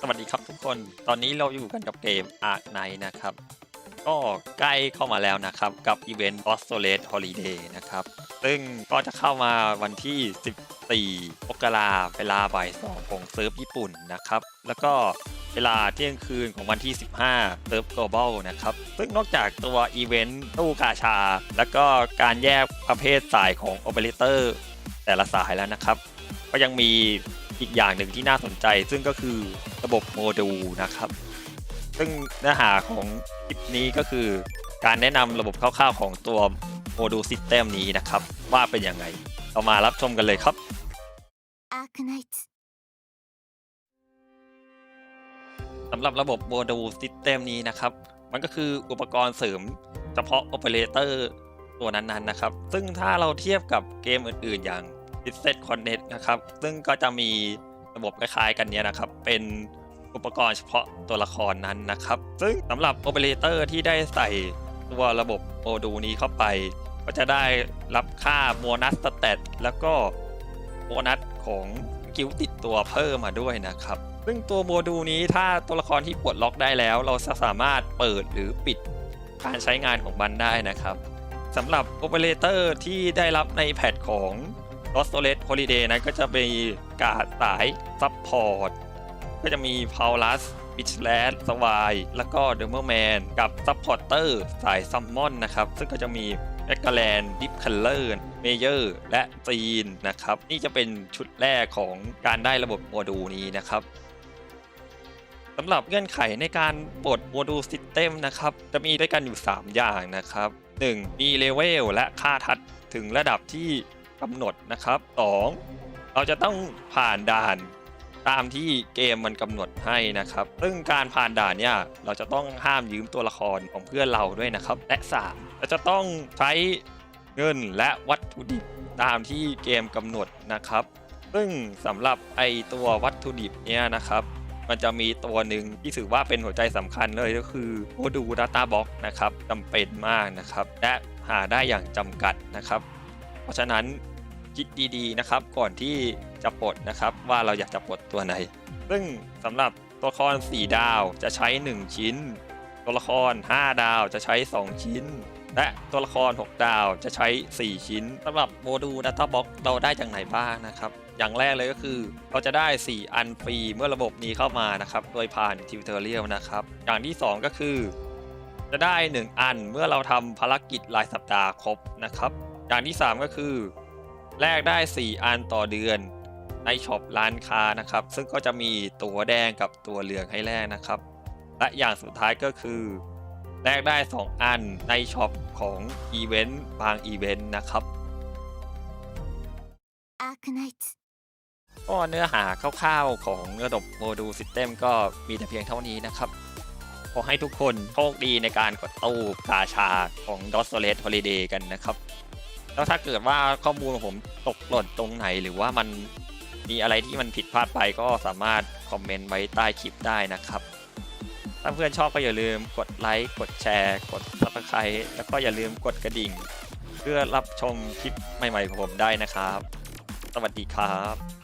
สวัสดีครับทุกคน ตอนนี้เราอยู่กันกับเกม Ark Knight นะครับ ก็ใกล้เข้ามาแล้วนะครับ กับอีเวนต์ o s t o l a t e Holiday นะครับ ซึ่งก็จะเข้ามาวันที่ 14มกราเวลาบ่าย2ของเซิร์ฟญี่ปุ่นนะครับ แล้วก็เวลาเที่ยงคืนของวันที่ 15เซิร์ฟ global นะครับ ซึ่งนอกจากตัวอีเวนต์ตู้กาชา แล้วก็การแยกประเภทสายของ Operator แต่ละสายแล้วนะครับ ก็ยังมี อีกอย่างหนึ่งที่น่าสนใจ ซึ่งก็คือระบบโมดูลนะครับ ซึ่งเนื้อหาของคลิปนี้ก็คือการแนะนำระบบคร่าวๆของตัวโมดูลซิสเต็มนี้นะครับ ว่าเป็นยังไงเรามารับชมกันเลยครับสำหรับระบบโมดูลซิสเต็มนี้นะครับ มันก็คืออุปกรณ์เสริมเฉพาะโอเปอเรเตอร์ตัวนั้นๆนะครับ ซึ่งถ้าเราเทียบกับเกมอื่นๆอย่าง d i s e t Connect นะครับ ซึ่งก็จะมีระบบคล้ายๆกันเนี้ยนะครับ เป็นอุปกรณ์เฉพาะตัวละครนั้นนะครับ ซึ่งสำหรับโอเปอเรเตอร์ที่ได้ใส่ตัวระบบโมดูลนี้เข้าไป ก็จะได้รับค่าโบนัสสเตตแล้วก็โบนัสของกิลติดตัวเพิ่มมาด้วยนะครับ ซึ่งตัวโมดูลนี้ถ้าตัวละครที่ปลดล็อกได้แล้ว เราจะสามารถเปิดหรือปิดการใช้งานของมันได้นะครับสำหรับโอเปอเรเตอร์ที่ได้รับในแพทของ l o s t o l e t Holiday นั้นก็จะมีกาดสายซับพอร์ตก็จะมี p a u l u s b i t c h l a d สวายแล้วก็ d e r m e r Man กับซัพพอร์เตอร์สายซัมมอนนะครับ ซึ่งก็จะมีแ c ก a แลนดิฟคัลเลอร์เมเยอร์และจีนนะครับ นี่จะเป็นชุดแรกของการได้ระบบโมดูลนี้นะครับสำหรับเงื่อนไขในการปลดโมดูลซิสเต็มนะครับ จะมีด้วยกันอยู่ 3 อย่างนะครับ 1. มีเลเวลและค่าทัดถึงระดับที่ กำหนดนะครับ 2. เราจะต้องผ่านด่านตามที่เกมมันกำหนดให้นะครับ ซึ่งการผ่านด่านเนี่ยเราจะต้องห้ามยืมตัวละครของเพื่อนเราด้วยนะครับ และ 3. เราจะต้องใช้เงินและวัตถุดิบตามที่เกมกำหนดนะครับ ซึ่งสำหรับไอตัววัตถุดิบเนี่ยนะครับ มันจะมีตัวหนึ่งที่ถือว่าเป็นหัวใจสำคัญเลยก็คือโมดูล Data Box นะครับจำเป็นมากนะครับ และหาได้อย่างจำกัดนะครับ เพราะฉะนั้น คิดดีๆนะครับ ก่อนที่จะปลดนะครับ ว่าเราอยากจะปลดตัวไหน ซึ่งสำหรับตัวละคร 4 ดาวจะใช้ 1 ชิ้น ตัวละคร 5 ดาวจะใช้ 2 ชิ้น และตัวละคร 6 ดาวจะใช้ 4 ชิ้นสำหรับโมดูล Data Box เราได้จากไหนบ้างนะครับ อย่างแรกเลยก็คือเราจะได้ 4 อันฟรีเมื่อระบบนี้เข้ามานะครับ โดยผ่านทิวเทอเรียลนะครับ อย่างที่ 2 ก็คือ จะได้ 1 อันเมื่อเราทำภารกิจรายสัปดาห์ครบนะครับ อย่างที่ 3 ก็คือ แลกได้ 4 อันต่อเดือนในช็อปร้านค้านะครับ ซึ่งก็จะมีตัวแดงกับตัวเหลืองให้แลกนะครับ และอย่างสุดท้ายก็คือแลกได้ 2 อันในช็อปของอีเวนต์บางอีเวนต์นะครับก็เนื้อหาคร่าวๆของระบบโมดูลซิสเต็มก็มีแต่เพียงเท่านี้นะครับ ขอให้ทุกคนโชคดีในการกดตู้กาชาของดอสโซเลสฮอลิเดย์กันนะครับ แล้วถ้าเกิดว่าข้อมูลของผมตกหล่นตรงไหนหรือว่ามันมีอะไรที่มันผิดพลาดไปก็สามารถคอมเมนต์ไว้ใต้คลิปได้นะครับ ถ้าเพื่อนชอบก็อย่าลืมกดไลค์กดแชร์ กด subscribe แล้วก็อย่าลืมกดกระดิ่ง เพื่อรับชมคลิปใหม่ๆของผมได้นะครับ สวัสดีครับ